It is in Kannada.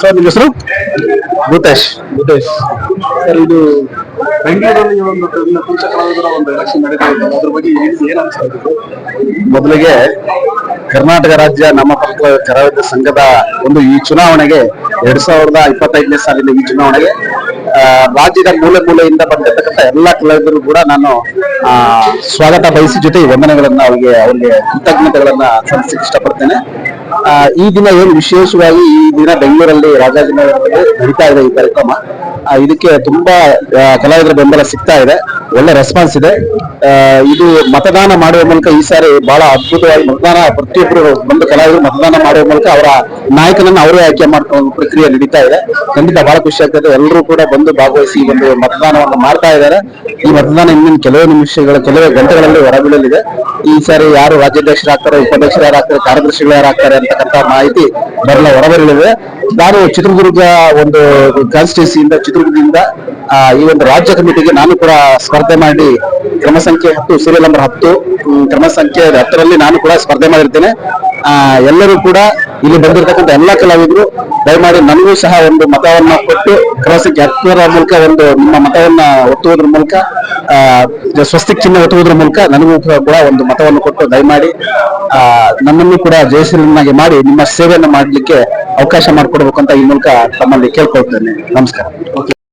ಸರ್ ನಿಮ್ಮ ಹೆಸರು? ಭೂತೇಶ್ ಭೂತೇಶ್ ಸರ್ ಇದು ಬೆಂಗಳೂರಲ್ಲಿ ಒಂದು ನಪುಂಸ ಕಲಾವಿದರ ಒಂದು ಎಲೆಕ್ಷನ್ ನಡೀತಾ ಇದೆ. ಅದ್ರ ಬಗ್ಗೆ ಏನು ಅನ್ಸ್ತಾ ಇದೆ? ಮೊದಲಿಗೆ ಕರ್ನಾಟಕ ರಾಜ್ಯ ನಮ್ಮ ಪಕ್ಕ ಕರಾವಿದ ಸಂಘದ ಒಂದು ಈ ಚುನಾವಣೆಗೆ ಎರಡ್ ಸಾವಿರದ ಇಪ್ಪತ್ತೈದನೇ ಸಾಲಿನ ಈ ಚುನಾವಣೆಗೆ ರಾಜ್ಯದ ಮೂಲೆ ಮೂಲೆಯಿಂದ ಬಂದಿರತಕ್ಕಂಥ ಎಲ್ಲಾ ಕಲಾವಿದರು ಕೂಡ ನಾನು ಸ್ವಾಗತ ಬಯಸಿ ಜೊತೆ ವಂದನೆಗಳನ್ನು ಅವರಿಗೆ ಅವರಿಗೆ ಕೃತಜ್ಞತೆಗಳನ್ನ ಸಲ್ಲಿಸಕ್ಕೆ ಇಷ್ಟಪಡ್ತೇನೆ. ಈ ದಿನ ಏನು ವಿಶೇಷವಾಗಿ ಈ ದಿನ ಬೆಂಗಳೂರಲ್ಲಿ ರಾಜಾಜಿನಗರದಲ್ಲಿ ನಡೀತಾ ಇದೆ ಈ ಕಾರ್ಯಕ್ರಮ. ಇದಕ್ಕೆ ತುಂಬಾ ಕಲಾವಿದರ ಬೆಂಬಲ ಸಿಗ್ತಾ ಇದೆ. ಒಳ್ಳೆ ರೆಸ್ಪಾನ್ಸ್ ಇದೆ. ಇದು ಮತದಾನ ಮಾಡುವ ಮೂಲಕ ಈ ಸಾರಿ ಬಹಳ ಅದ್ಭುತವಾಗಿ ಮತದಾನ ಪ್ರತಿಯೊಬ್ಬರು ಬಂದು ಕಲಾವಿದರು ಮತದಾನ ಮಾಡುವ ಮೂಲಕ ಅವರ ನಾಯಕನನ್ನು ಅವರೇ ಆಯ್ಕೆ ಮಾಡ್ಕೊಂಡು ಪ್ರಕ್ರಿಯೆ ನಡೀತಾ ಇದೆ. ಖಂಡಿತ ಬಹಳ ಖುಷಿ ಆಗ್ತದೆ. ಎಲ್ಲರೂ ಕೂಡ ಬಂದು ಭಾಗವಹಿಸಿ ಒಂದು ಮತದಾನವನ್ನು ಮಾಡ್ತಾ ಇದ್ದಾರೆ. ಈ ಮತದಾನ ಇನ್ನೊಂದು ಕೆಲವೇ ನಿಮಿಷಗಳ, ಕೆಲವೇ ಗಂಟೆಗಳಲ್ಲಿ ಹೊರಬೀಳಲಿದೆ. ಈ ಸಾರಿ ಯಾರು ರಾಜ್ಯಾಧ್ಯಕ್ಷರಾಗ್ತಾರೆ ಉಪಾಧ್ಯಕ್ಷರು ಯಾರಾಗ್ತಾರೆ ಕಾರ್ಯದರ್ಶಿಗಳು ಯಾರಾಗ್ತಾರೆ ಅಂತಕ್ಕಂಥ ಮಾಹಿತಿ ಬರಲ ಹೊರಬರಲಿದೆ ನಾನು ಚಿತ್ರದುರ್ಗ ಒಂದು ಕಾನ್ಸ್ಟಿಟ್ಯೂನ್ಸಿಯಿಂದ ಚಿತ್ರದುರ್ಗದಿಂದ ಈ ಒಂದು ರಾಜ್ಯ ಕಮಿಟಿಗೆ ನಾನು ಕೂಡ ಸ್ಪರ್ಧೆ ಮಾಡಿ ಕ್ರಮ ಸಂಖ್ಯೆ ಹತ್ತು ಸೀರಿಯಲ್ ನಂಬರ್ ಹತ್ತು ಕ್ರಮ ಸಂಖ್ಯೆ ಹತ್ತರಲ್ಲಿ ನಾನು ಕೂಡ ಸ್ಪರ್ಧೆ ಮಾಡಿರ್ತೇನೆ. ಎಲ್ಲರೂ ಕೂಡ ಇಲ್ಲಿ ಬಂದಿರತಕ್ಕಂಥ ಎಲ್ಲ ಕಲಾವಿದರು ದಯಮಾಡಿ ನನಗೂ ಸಹ ಒಂದು ಮತವನ್ನ ಕೊಟ್ಟು ಕ್ರಮ ಸಂಖ್ಯೆ ಹತ್ತರ ಮೂಲಕ ಒಂದು ನಿಮ್ಮ ಮತವನ್ನ ಒತ್ತುವುದ್ರ ಮೂಲಕ ಆ, ಸ್ವಸ್ತಿಕ್ ಚಿಹ್ನೆ ಒತ್ತುವುದ್ರ ಮೂಲಕ ನನಗೂ ಕೂಡ ಒಂದು ಮತವನ್ನು ಕೊಟ್ಟು ದಯಮಾಡಿ ನನ್ನನ್ನು ಕೂಡ ಜಯಶ್ರೀನಾಗಿ ಮಾಡಿ ನಿಮ್ಮ ಸೇವೆಯನ್ನು ಮಾಡಲಿಕ್ಕೆ ಅವಕಾಶ ಮಾಡಿಕೊಡ್ಬೇಕು ಅಂತ ಈ ಮೂಲಕ ತಮ್ಮಲ್ಲಿ ಕೇಳ್ಕೊಳ್ತೇನೆ. ನಮಸ್ಕಾರ.